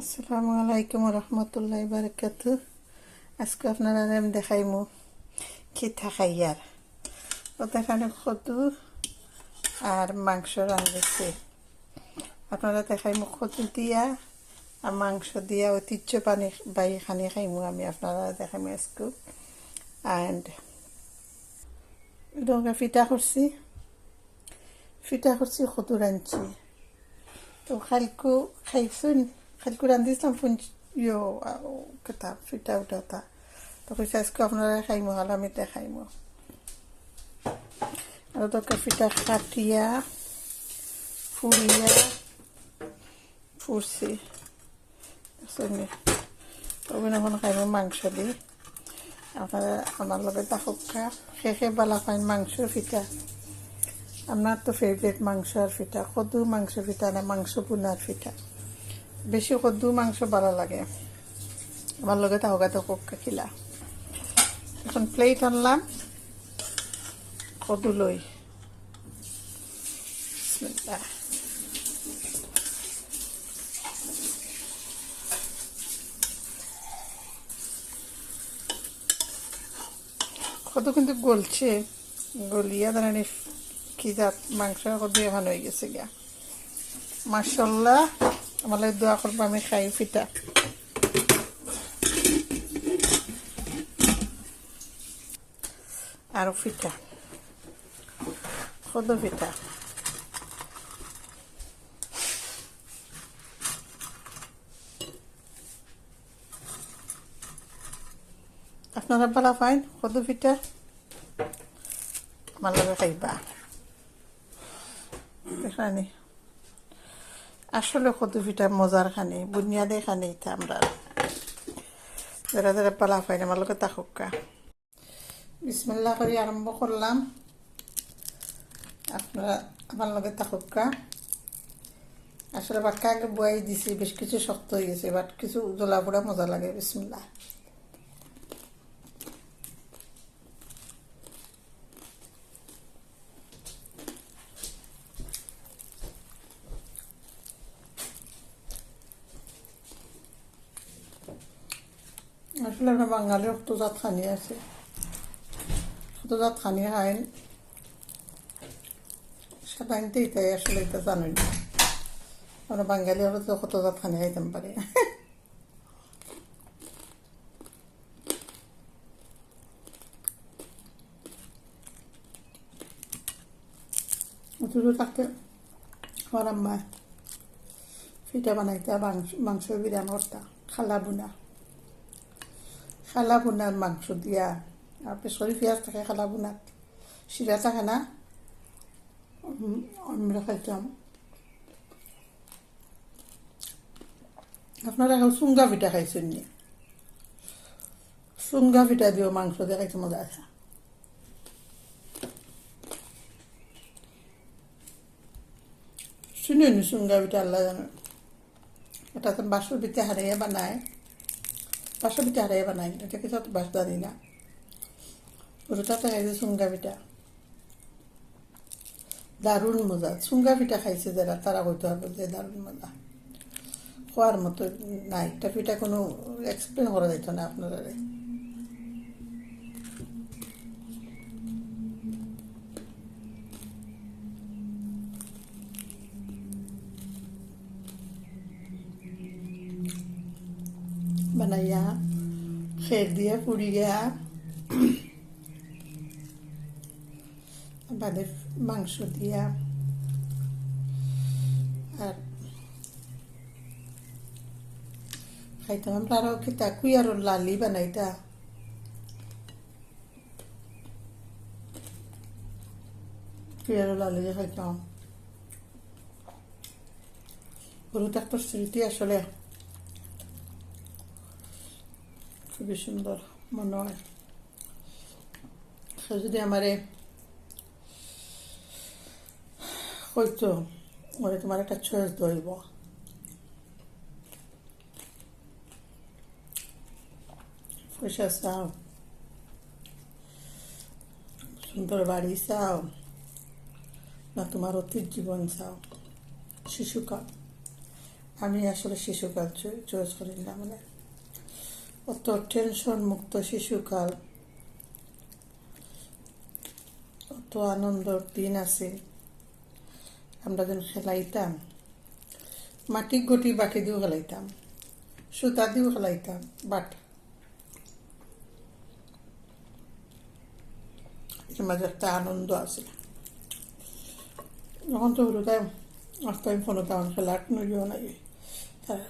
আসসালামু আলাইকুম রহমতুল্লাহ বারকাত আজকে আপনারা আমি দেখাইমু খিঠা খাইয়ার ও দেখানে কদু আর মাংস রাঁধেছি আপনারা দেখাইমু কদু দিয়া আর মাংস দিয়া ঐতিহ্য পানি বাই খানি খাইমু আমি আপনারা দেখাইমু আজকে। অ্যান্ড ডঙ্গা ফিটা করছি। ফিটা করছি কদু রাঁধছি। তো খালকু খাইছুন খালকু রান্ধিছিলাম ফুন ইয়ো কেতা ফিটা উঠাতা তো কৈছে আজকে আপনারা খাইমো হল আমি দেখাইমো আৰু তোকে ফিটা কাটিয়া ফুৰিয়া ফুৰছি শুনি তবে এখন খাইমো মাংস দি আপনারা আমার লগে তাহকা শেষে বালা খাইন মাংসর ফিটা আপনার তো ফেভারিট মাংস আর ফিটা কদু মাংস ফিটা না মাংস পুনার ফিটা বেশি কদ্দু মাংস ভালো লাগে। আমার লগে তাহকা তো কোকা খিলা এখন প্লেট আনলাম কদু লই। কত কিন্তু গলছে। গলিয়া দাঁড়ানি কি জাত? মাংস কত এখন হয়ে গেছে গিয়া মার্শাল্লাহ আমার লাগে দোয়া করব, আমি খাই, ফিটা। আরও ফিটা। কত ফিটা। আপনারা ভালো পাইন কত ফিটা? আমার লগে খাইবা। দেখানি আসলে কত ফিটা মজার খানি, বুনিয়াদে খানি এটা আমরা। যারা যারা পালা পাইন আমার লোকে তাকুকা বিসমিল্লা করে আরম্ভ করলাম। আপনারা আমার লগে তাকুকা আসলে বাক্কা আগে বয়াই দিছি, বেশ কিছু শক্ত হয়ে গেছে, বাট কিছু উজলা পোড়া মজা লাগে বিসমিল্লা আসলে আমরা বাঙালির রক্তজাত খানি আছে। রক্তজাত খানি খাইন সাধারণত এটাই আসলে এটা জানেন। আমরা বাঙালি হলে তো রক্তজাত খানি খাইতাম পারি। অথচ থাকতে আমার আম্মা ফিটা বানাইতে, মাংস মাংস বিরান করতা, খালা বুনা। খালা বোনার মাংস দিয়া আর পেছরি পেঁয়াজ থাকে খালা বোনাত শিরা থাকে না আমরা খাইতাম আপনারা এখন চুঙ্গা পিঠা খাইছেন নি চুঙ্গা পিঠা দিও মাংস দিয়ে খাইতে মজা আছে শুনুন চুঙ্গা পিঠা আল্লাহ জানো এটা তো বাসর পিঠা হারিয়ে বানায় বাসা পিঠা হারাই বানাই এটা কিছু অত বাস জানি না? ওটা তো খাইছে চুঙ্গা পিঠা। দারুণ মজা সুঙ্গা পিঠা খাইছে যারা, তারা কইতে পারব যে দারুণ মজা। খোয়ার মতো নাই, এটা পিঠা কোনো এক্সপ্লেন করা যাইত না আপনারা খের দিয়ে পুড়িয়া বাদে মাংস দিয়া। আর খাইতাম আমরা আরও খেতা কুই আরও লালি বানাইতা। কুই আরও লালি খাইতাম গরুটা একটা স্মৃতি আসলে খুবই সুন্দর মনে হয় যদি আমারে হয়তো ওরে তোমার একটা চয়েস ধরব পয়সা চাও সুন্দর বাড়ি চাও, না তোমার অতীত জীবন চাও। শিশুকাল। আমি আসলে শিশুকাল চয়েস করি না মানে অত টেনশন মুক্ত শিশুকাল। অত আনন্দর দিন আছে। আমরা যেন খেলাইতাম। মাটি গটি বাটি দিয়েও খেলাইতাম। সুতা দিয়েও খেলাইতাম, বাট এর মাঝে একটা আনন্দ আছে। যখন তো হলো তাই আস্তে আমি ফোনে তেমন খেলা নইও লাগে তারা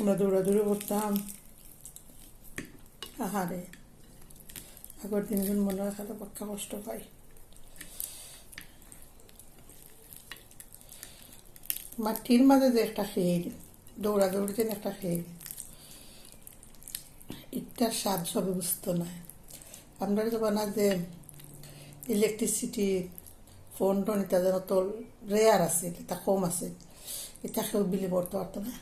আমরা দৌড়াদৌড়ি করতাম। আহারে, আগের দিনগুলো মনে হয় খালি পক্ষা কষ্ট পাই। মাটির মাঝে যে একটা খেয়ে দৌড়াদৌড়িতে একটা খেয়ে ইটার স্বাদ সবে বুঝতো না। আমরা তো বানা যে ইলেকট্রিসিটি ফোন টোন যেন তো রেয়ার আছে, এটা কম আছে, এটা কেউ বিলি করতে পারতো না।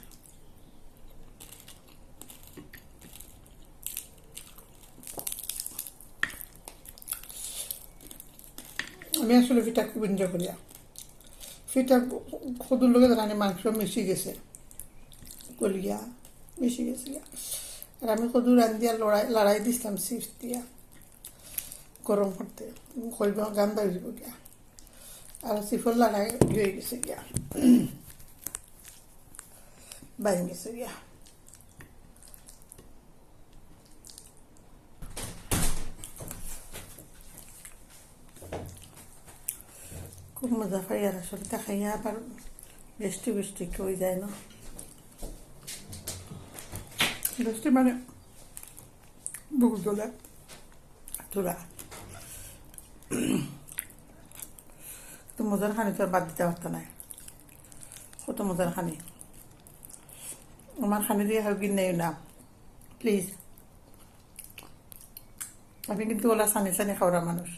আমি আসলে ফিটা খুব এনজয় করি ফিটা সদুর লগে রানি মাংস মিশি গেছে। গলিয়া মিশি গেছে। আর আমি সদু রান্ধিয়া লড়াই লড়াই দিছিলাম চিপস দিয়া। গরম করতে। কইব গান বাজিব গিয়া। আর চিফর লড়াই হয়ে গেছে গিয়া। বাইন গেছে গিয়া। খুব মজা পাই আর আসলে খাইয়া আবার বৃষ্টি বৃষ্টি হয়ে যায় না বৃষ্টি মানে বুক দোলা তোরা তো মজার খানি তো বাদ দিতে পারতো না কত মজার খানি আমার খানি দিয়ে হাউ কিনে না প্লিজ আমি কিন্তু ওলা সানি সানি খাওয়ার মানুষ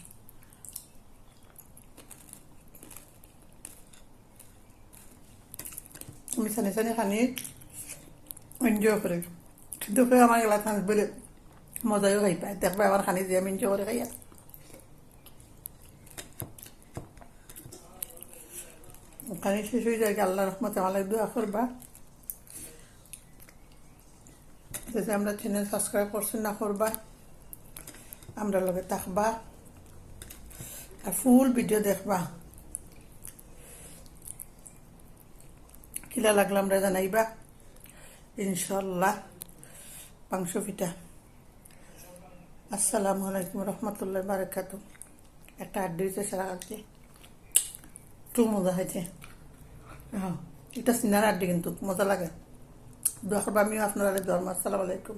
আমি সানি সানি খানি এনজয় করি কিন্তু কেউ আমার এগুলা খানি বলে মজাও খাই পায় দেখবে আমার খানি দিয়ে আমি এনজয় করে খাই। খানি শেষ হয়ে যায় আল্লাহ রহমতে আমার দোয়া করবা যদি আমরা চ্যানেল সাবস্ক্রাইব করছেন না করবা আমরা লগে থাকবা আর ফুল ভিডিও দেখবা কিলা লাগলাম আমরা জানাইবা? ইনশাল্লাহ মাংস পিঠা। আসসালামু আলাইকুম রহমতুল্লাহ বারাকাতু একটা আড্ডি হয়েছে সারা কালকে একটু মজা হয়েছে হ্যাঁ এটা সিনার আড্ডি কিন্তু, মজা লাগে। দোয়া করব, আমিও আপনারা দোয়া আসসালামু আলাইকুম।